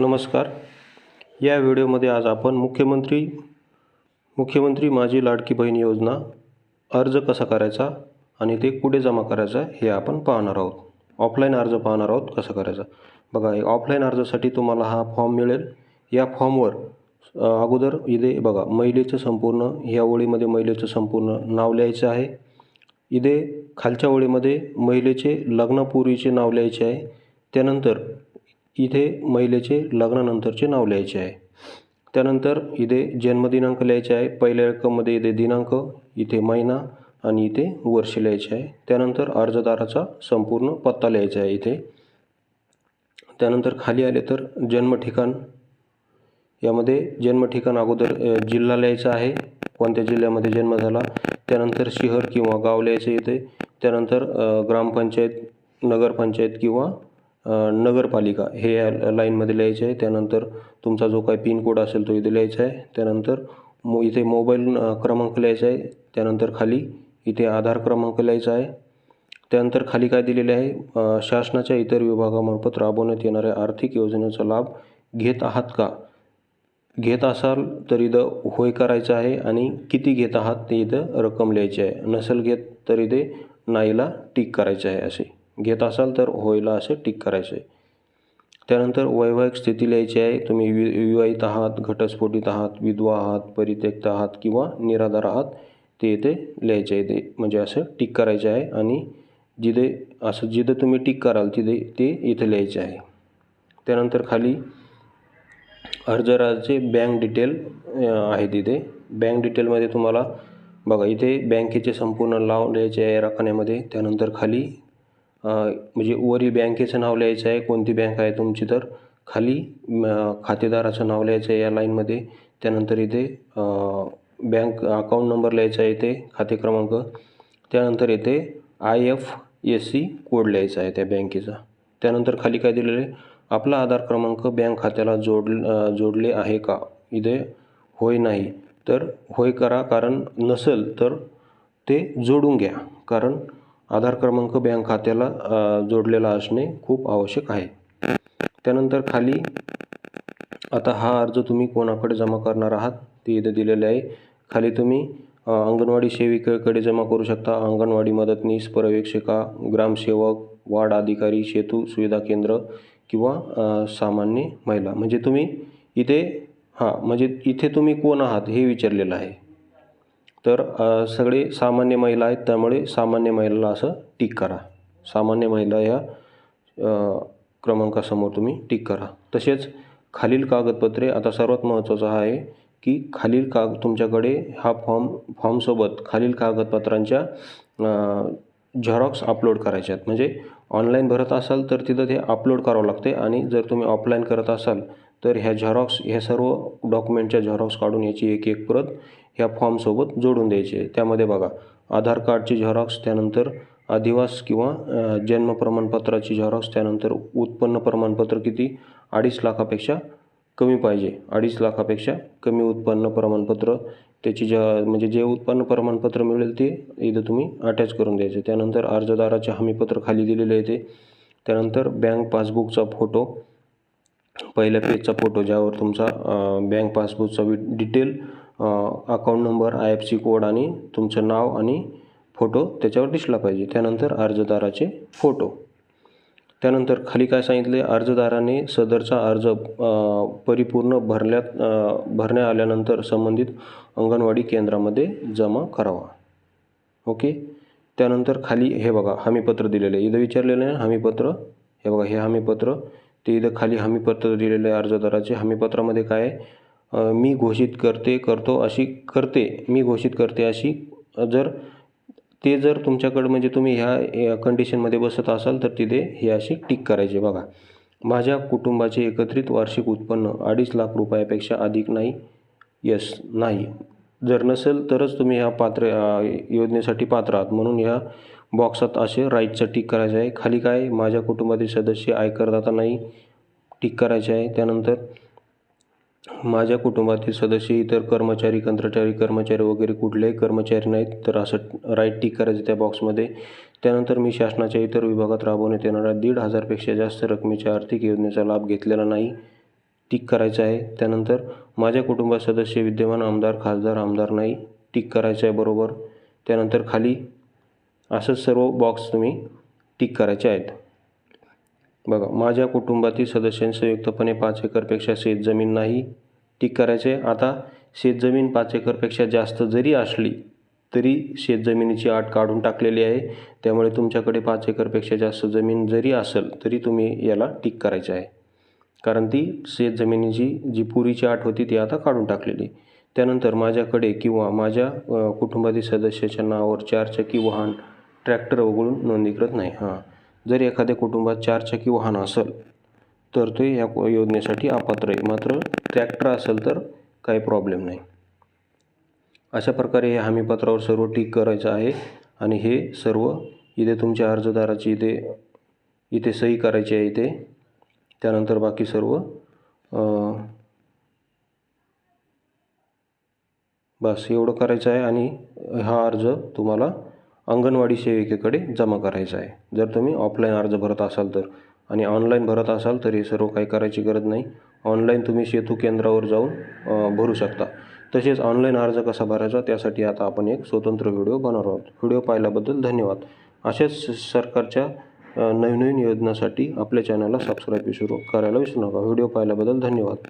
नमस्कार. या व्हिडिओमध्ये आज आपण मुख्यमंत्री मुख्यमंत्री माझी लाडकी बहीण योजना अर्ज कसा करायचा आणि ते कुठे जमा करायचा हे आपण पाहणार आहोत. ऑफलाईन अर्ज पाहणार आहोत कसा करायचा. बघा ऑफलाईन अर्जासाठी तुम्हाला हा फॉर्म मिळेल. या फॉर्मवर अगोदर इथे बघा महिलेचं संपूर्ण या ओळीमध्ये महिलेचं संपूर्ण नाव लिहायचं आहे. इथे खालच्या ओळीमध्ये महिलेचे लग्नापूर्वीचे नाव लिहायचे आहे. त्यानंतर इथे महिलेचे लग्नानंतरचे नाव लिहायचे आहे. त्यानंतर इथे जन्मदिनांक लिहायचे आहे. पहिल्या रक्कममध्ये इथे दिनांक इथे महिना आणि इथे वर्ष लिहायचे आहे. त्यानंतर अर्जदाराचा संपूर्ण पत्ता लिहायचा आहे इथे. त्यानंतर खाली आले तर जन्म ठिकाण यामध्ये जन्म ठिकाण अगोदर जिल्हा लिहायचा आहे. कोणत्या जिल्ह्यामध्ये जन्म झाला? त्यानंतर शहर किंवा गाव लिहायचं इथे. त्यानंतर ग्रामपंचायत नगरपंचायत किंवा नगरपालिका हे या लाईनमध्ये लिहायचे आहे. त्यानंतर तुमचा जो काही पिनकोड असेल तो इथे लिहायचा आहे. त्यानंतर मो इथे मोबाईल क्रमांक लिहायचा आहे. त्यानंतर खाली इथे आधार क्रमांक लिहायचा आहे. त्यानंतर खाली काय दिलेले आहे? शासनाच्या इतर विभागामार्फत राबवण्यात येणाऱ्या आर्थिक योजनेचा लाभ घेत आहात का? घेत असाल तर इथं होय करायचं आहे आणि किती घेत आहात ते इथं रक्कम लिहायची आहे. नसेल घेत तर इथे नाईला टिक करायचं आहे असे. घेत असाल तर होयला असे टिक करायचं. आहे त्यानंतर वैवाहिक स्थिती लिहायची आहे. तुम्ही वि विवाहित आहात घटस्फोटित आहात विधवा आहात परित्यक्त आहात किंवा निराधार आहात ते इथे लिहायचे आहे. ते म्हणजे असं टिक करायचे आहे आणि जिथे असं जिथं तुम्ही टिक कराल तिथे ते इथे लिहायचे आहे. त्यानंतर खाली अर्जदाराचे बँक डिटेल आहे आहेत इथे बँक डिटेलमध्ये तुम्हाला बघा इथे बँकेचे संपूर्ण नाव लिहायचे आहे रकान्यामध्ये त्यानंतर खाली म्हणजे वरी बँकेचं नाव लिहायचं आहे कोणती बँक आहे तुमची तर? खाली खातेदाराचं नाव लिहायचं आहे या लाईनमध्ये त्यानंतर इथे बँक अकाउंट नंबर लिहायचा आहे इथे खाते क्रमांक. त्यानंतर इथे I F S C code लिहायचा आहे त्या बँकेचा त्यानंतर खाली काय दिलेलं आहे? आपला आधार क्रमांक बँक खात्याला जोड जोडले आहे का? इथे होय नाही. तर होय करा कारण नसेल तर ते जोडून घ्या. कारण आधार क्रमांक बँक खात्याला जोडलेला असणे खूप आवश्यक आहे. त्यानंतर खाली आता हा अर्ज तुम्ही कोणाकडे जमा करणार आहात? ते इथं दिलेले आहे. खाली तुम्ही अंगणवाडी सेविकेकडे जमा करू शकता. अंगणवाडी मदतनीस पर्यवेक्षिका ग्रामसेवक वार्ड अधिकारी सेतू सुविधा केंद्र किंवा सामान्य महिला. म्हणजे तुम्ही इथे हां म्हणजे इथे तुम्ही कोण आहात हे विचारलेलं आहे. तर सगळे सामान्य महिला आहेत त्यामुळे सामान्य महिलाला असं टिक करा. सामान्य महिला या क्रमांकासमोर तुम्ही टिक करा. तसेच खालील कागदपत्रे आता सर्वात महत्त्वाचं आहे की खालील काग तुमच्याकडे हा फॉर्म फॉर्मसोबत खालील कागदपत्रांच्या झेरॉक्स अपलोड करायच्या आहेत. म्हणजे ऑनलाईन भरत असाल तर तिथं ते अपलोड करावं लागते आणि जर तुम्ही ऑफलाईन करत असाल तर ह्या झेरॉक्स ह्या सर्व डॉक्युमेंटच्या झेरॉक्स काढून याची एक एक प्रत ह्या फॉर्मसोबत जोडून द्यायची आहे. त्यामध्ये बघा आधार कार्डची झेरॉक्स त्यानंतर अधिवास किंवा जन्म प्रमाणपत्राची झेरॉक्स त्यानंतर उत्पन्न प्रमाणपत्र किती? अडीच लाखापेक्षा कमी पाहिजे. अडीच लाखापेक्षा कमी उत्पन्न प्रमाणपत्र. त्याची ज म्हणजे जे उत्पन्न प्रमाणपत्र मिळेल ते इथं तुम्ही अटॅच करून द्यायचे. त्यानंतर अर्जदाराचे हमीपत्र खाली दिलेले येते त्यानंतर बँक पासबुकचा फोटो पहिल्या पेजचा फोटो ज्यावर तुमचा बँक पासबुकचा वि detail account number I F C code आणि तुमचं नाव आणि फोटो त्याच्यावर दिसला पाहिजे. त्यानंतर अर्जदाराचे फोटो त्यानंतर खाली काय सांगितले? अर्जदाराने सदरचा अर्ज परिपूर्ण भरल्यात भरण्या आल्यानंतर संबंधित अंगणवाडी केंद्रामध्ये जमा करावा. ओके? त्यानंतर खाली हे बघा हमीपत्र दिलेलं आहे. इथं विचारलेलं आहे हमीपत्र. हे बघा हे हमीपत्र. ते इथं खाली हमीपत्र दिलेलं आहे अर्जदाराचे. हमीपत्रामध्ये काय मी घोषित करते करतो अशी करते मी घोषित करते अशी. जर ते जर तुमच्याकडं म्हणजे तुम्ही ह्या कंडिशनमध्ये बसत असाल तर तिथे हे अशी टिक करायचे बघा माझ्या कुटुंबाचे एकत्रित वार्षिक उत्पन्न अडीच लाख रुपयापेक्षा अधिक नाही यस नाही. जर नसेल तरच तुम्ही ह्या पात्र योजनेसाठी पात्र आहात. म्हणून ह्या बॉक्सात असे राईटचं टिक करायचं आहे. खाली काय? माझ्या कुटुंबातील सदस्य आयकरदाता नाही. टिक करायचे आहे. त्यानंतर माझ्या कुटुंबातील सदस्य इतर कर्मचारी कंत्राचारी कर्मचारी वगैरे कुठलेही कर्मचारी नाहीत. तर असं राईट टिक करायचं त्या बॉक्समध्ये. त्यानंतर मी शासनाच्या इतर विभागात राबवण्यात येणाऱ्या दीड हजारपेक्षा जास्त रकमेच्या आर्थिक योजनेचा लाभ घेतलेला नाही. टिक करायचं आहे. त्यानंतर माझ्या कुटुंबात सदस्य विद्यमान आमदार खासदार आमदार नाही. टिक करायचं आहे बरोबर. त्यानंतर खाली असं सर्व बॉक्स तुम्ही टिक करायचे आहेत. बघा माझ्या कुटुंबातील सदस्यांनी संयुक्तपणे पाच एकरपेक्षा शेतजमीन नाही टिक करायचे. आता शेतजमीन पाच एकरपेक्षा जास्त जरी असली तरी शेतजमिनीची आट काढून टाकलेली आहे. त्यामुळे तुमच्याकडे पाच एकरपेक्षा जास्त जमीन जरी असेल तरी तुम्ही याला टिक करायचे आहे. कारण ती शेतजमिनीची जी पुरीची आट होती ती आता काढून टाकलेली. त्यानंतर माझ्याकडे किंवा माझ्या कुटुंबातील सदस्याच्या नावावर चारचाकी वाहन ट्रॅक्टर वगळून नोंदणीकृत नाही. हां जर एखाद्या कुटुंबात चारचाकी वाहन असेल तर ते या योजनेसाठी अपात्र आहे. मात्र ट्रॅक्टर असेल तर काही प्रॉब्लेम नाही. अशा प्रकारे हे हमीपत्रावर सर्व टीक करायचं आहे आणि हे सर्व इथे तुमच्या अर्जदाराची इथे इथे सही करायची आहे इथे. त्यानंतर बाकी सर्व बस एवढं करायचं आहे आणि हा अर्ज तुम्हाला अंगणवाडी सेविकेकडे जमा करायचा आहे. जर तुम्ही ऑफलाईन अर्ज भरत असाल तर आणि ऑनलाईन भरत असाल तर हे सर्व काही करायची गरज नाही. ऑनलाईन तुम्ही सेतू केंद्रावर जाऊन भरू शकता. तसेच ऑनलाईन अर्ज कसा भरायचा त्यासाठी आता आपण एक स्वतंत्र व्हिडिओ बनवणार आहोत. व्हिडिओ पाहिल्याबद्दल धन्यवाद. अशाच सरकारच्या नवनवीन नवीन नवीन योजनासाठी आपल्या चॅनलला सबस्क्राईब विसरू करायला विसरू नका. व्हिडिओ पाहिल्याबद्दल धन्यवाद.